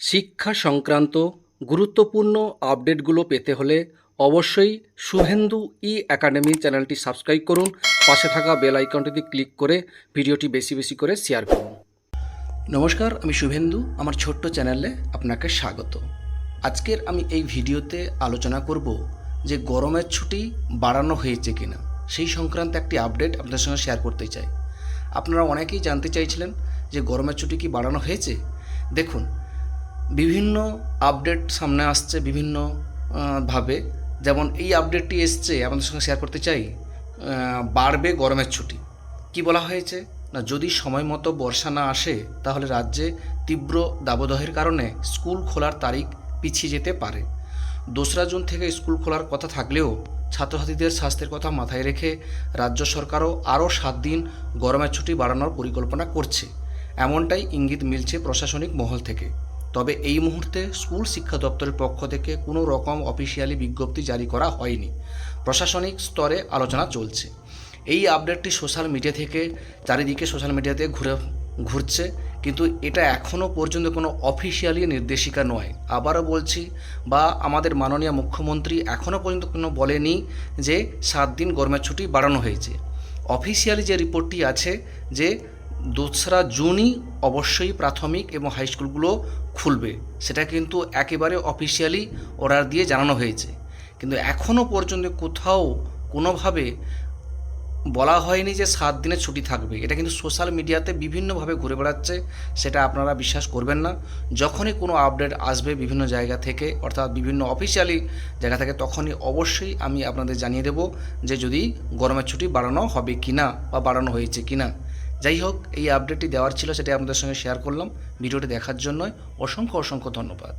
শিক্ষা সংক্রান্ত গুরুত্বপূর্ণ আপডেটগুলো পেতে হলে অবশ্যই শুভেন্দু ই একাডেমি চ্যানেলটি সাবস্ক্রাইব করুন। পাশে থাকা বেল আইকনটিতে ক্লিক করে ভিডিওটি বেশি বেশি করে শেয়ার করুন। নমস্কার, আমি শুভেন্দু, আমার ছোট্ট চ্যানেলে আপনাকে স্বাগত। আজকের আমি এই ভিডিওতে আলোচনা করব যে গরমের ছুটি বাড়ানো হয়েছে কিনা। সেই সংক্রান্ত একটি আপডেট আপনাদের সঙ্গে শেয়ার করতে চাই। আপনারা অনেকেই জানতে চাইছিলেন যে গরমের ছুটি কি বাড়ানো হয়েছে? দেখুন বিভিন্ন আপডেট সামনে আসছে বিভিন্ন ভাবে। যেমন এই আপডেটটি এসছে, আপনাদের সঙ্গে শেয়ার করতে চাই বাড়বে গরমের ছুটি। কি বলা হয়েছে? না, যদি সময় মতো বর্ষা না আসে, তাহলে রাজ্যে তীব্র দাবদাহের কারণে স্কুল খোলার তারিখ পিছিয়ে যেতে পারে। দোসরা জুন থেকে স্কুল খোলার কথা থাকলেও ছাত্রছাত্রীদের স্বাস্থ্যের কথা মাথায় রেখে রাজ্য সরকারও আরও সাত দিন গরমের ছুটি বাড়ানোর পরিকল্পনা করছে। এমনটাই ইঙ্গিত মিলছে প্রশাসনিক মহল থেকে। তবে এই মুহূর্তে স্কুল শিক্ষা দপ্তরের পক্ষ থেকে কোনো রকম অফিসিয়ালি বিজ্ঞপ্তি জারি করা হয়নি। প্রশাসনিক স্তরে আলোচনা চলছে। এই আপডেটটি সোশ্যাল মিডিয়া থেকে, চারিদিকে সোশ্যাল মিডিয়াতে ঘুরে, ঘুরছে। কিন্তু এটা এখনও পর্যন্ত কোনো অফিসিয়ালি নির্দেশিকা নয়। আবারও বলছি, বা আমাদের মাননীয় মুখ্যমন্ত্রী এখনও পর্যন্ত কোনো বলেনি যে সাত দিন গরমের ছুটি বাড়ানো হয়েছে। অফিসিয়ালি যে রিপোর্টটি আছে যে দোসরা জুনই অবশ্যই প্রাথমিক এবং হাই স্কুলগুলো খুলবে। সেটা কিন্তু একেবারে অফিসিয়ালি অর্ডার দিয়ে জানানো হয়েছে। কিন্তু এখনও পর্যন্ত কোথাও কোনোভাবে বলা হয়নি যে সাত দিনের ছুটি থাকবে। এটা কিন্তু সোশ্যাল মিডিয়াতে বিভিন্নভাবে ঘুরে বেড়াচ্ছে, সেটা আপনারা বিশ্বাস করবেন না। যখনই কোনো আপডেট আসবে বিভিন্ন জায়গা থেকে, অর্থাৎ বিভিন্ন অফিসিয়ালি জায়গা থেকে, তখনই অবশ্যই আমি আপনাদের জানিয়ে দেব যে যদি গরমের ছুটি বাড়ানো হবে কি না বা বাড়ানো হয়েছে কি না যাই হোক, এই আপডেটটি দেওয়ার ছিল সেটি আপনাদের সঙ্গে শেয়ার করলাম। ভিডিওটি দেখার জন্য অসংখ্য অসংখ্য ধন্যবাদ।